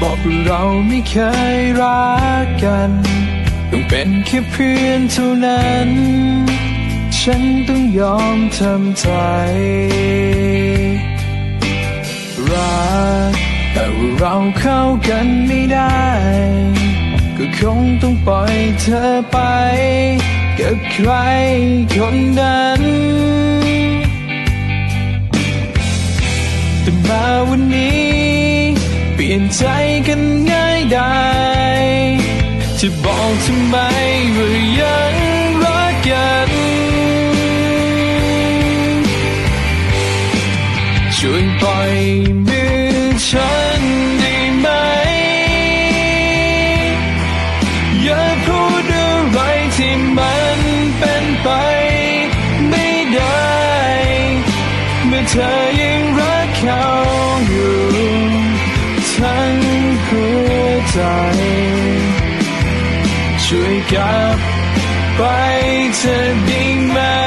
บอกว่าเราไม่เคยรักกันต้องเป็นแค่เพื่อนเท่านั้น ฉันต้องยอมทำใจ รัก แต่ว่าเราเข้ากันไม่ได้ ก็คงต้องปล่อยเธอไป กับใครคนนั้นแต่มาวันนี้ ลี่ยนใจกันง่ายได้ จะบอกทำไมว่ายังรักกัน ช่วยปล่อยมือฉันได้ไหม อย่าพูดอะไรที่มันเป็นไปไม่ได้ เมื่อเธอยังรักเขาอยู่ ทั้งหัวใจ ช่วยกลับไปเธอดีไหม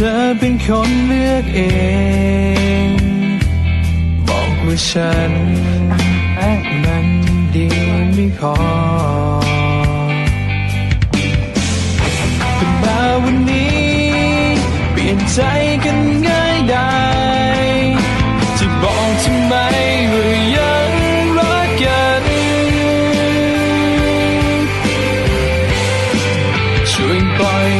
ธอเป็นคนเลือกเอง บอกว่าฉันมันดีไม่พอแต่มาวันนี้ เปลี่ยนใจกันง่ายได้จะบอกทำไมว่ายังรักกัน ช่วยปล่อย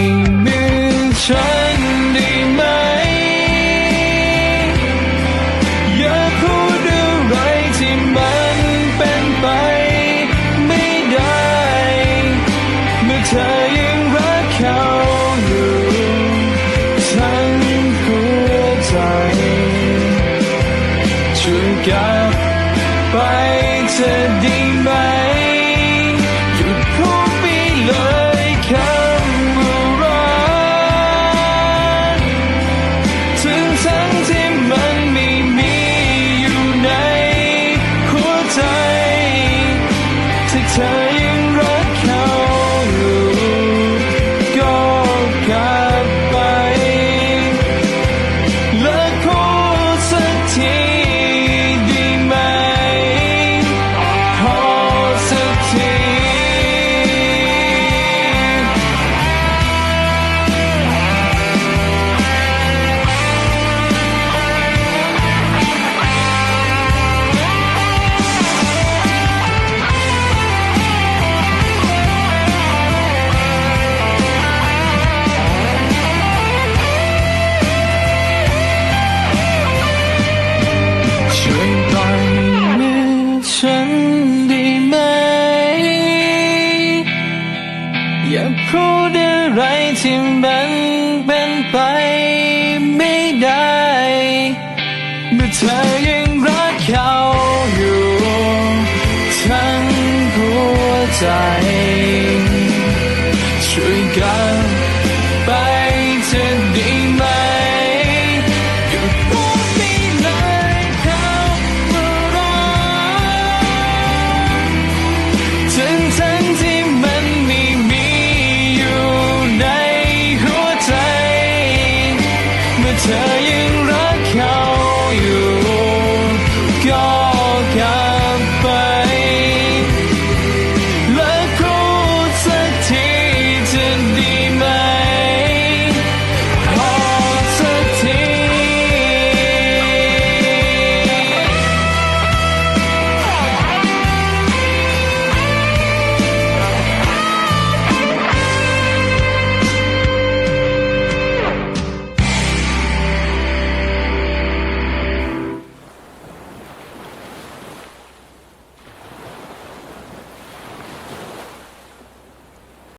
ช่วยกลั อย่าพูดอะไรที่มันเป็นไปไม่ได้เมื่อเธอ